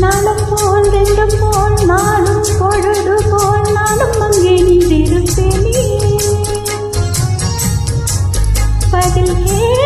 நாளும் போல் ரெண்டும் போல் நாளும் பொழுது போல் நானும் அங்கே நின்றிருப்பேனே பதில் ஏ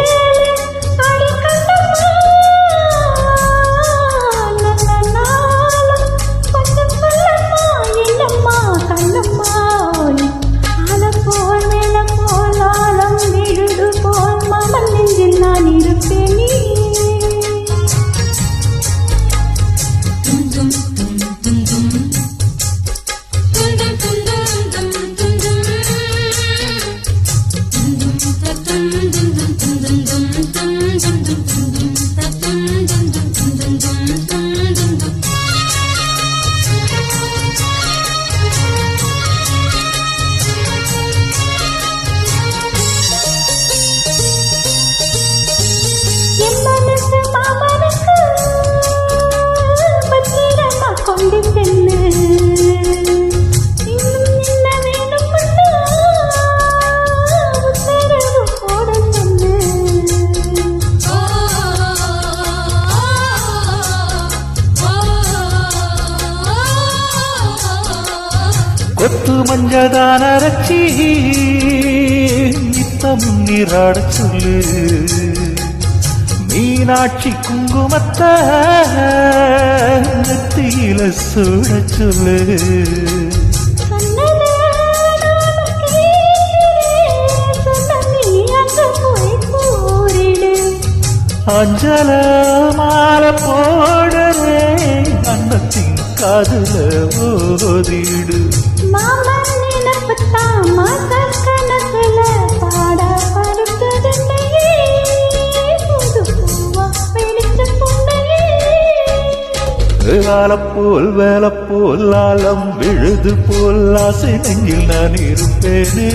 கொத்து மஞ்சதான் அரைச்சி நித்தம் நீராட சொல்லு மீனாட்சி குங்குமத்தை நெத்தியில சூட சொல்லு சொன்னதை நானும் கேட்கிறேன். சொன்ன நீ அங்க போய் கூறிடு. அஞ்சல மாலை போடரே அன்னத்தின் காதுல ஓதிடு மாமன் நினைப்புத்தான் மாசக் கணக்குல பாட படுத்ததுன்னையே. புது பூவா வெடிச்ச பொன்னையே. வேலை போல் வேலை போல் ஆலம் விழுது போல் ஆசை நெஞ்சில் நான் இருப்பேனே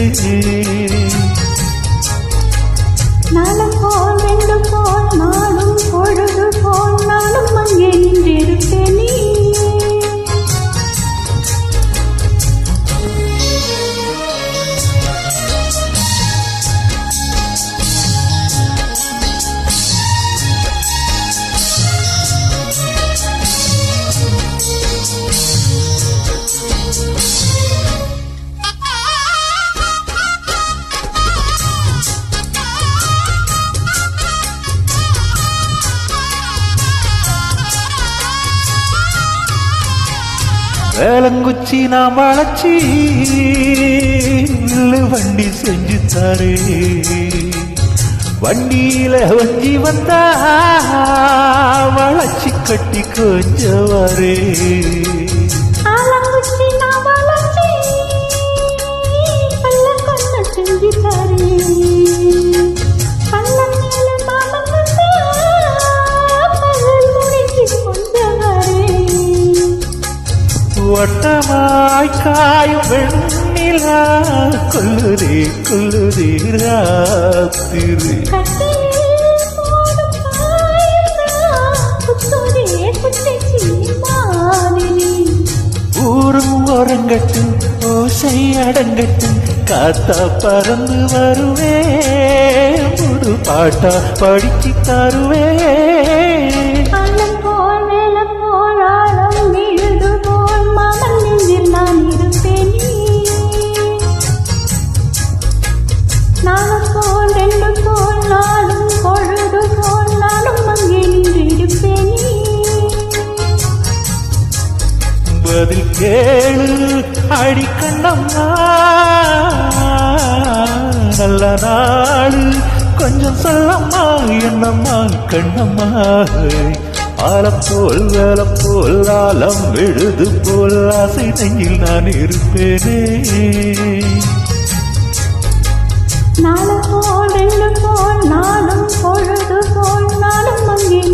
நாளும் போல் ரெண்டு வேலங்குச்சி நாம் வளச்சி வில்லு வண்டி செஞ்சு தரே. வண்டியில வஞ்சி வந்தா வளச்சி கட்டி கொஞ்சம் வட்டமாய் காயும் வெண்ணிலா கொல்லுதே கொல்லுதே ராத்திரி. ஊரும் ஓரங்கட்டு ஓசை அடங்கட்டு காத்தா பறந்து வருவே முடு பாட்டா படிச்சு தருவே. கேளு அடிக்கண்ணம்மா நல்ல நாள். கொஞ்சம் சொல்லம்மா என்னம்மா கண்ணம்மா. ஆலப்போல் வேலப்போல் ஆலம் விழுது போல் ஆசை நெஞ்சில் நான் இருப்பேனே. நாளும் போல் ரெண்டு போல் நாளும் பொழுது போல் நானும் மங்கி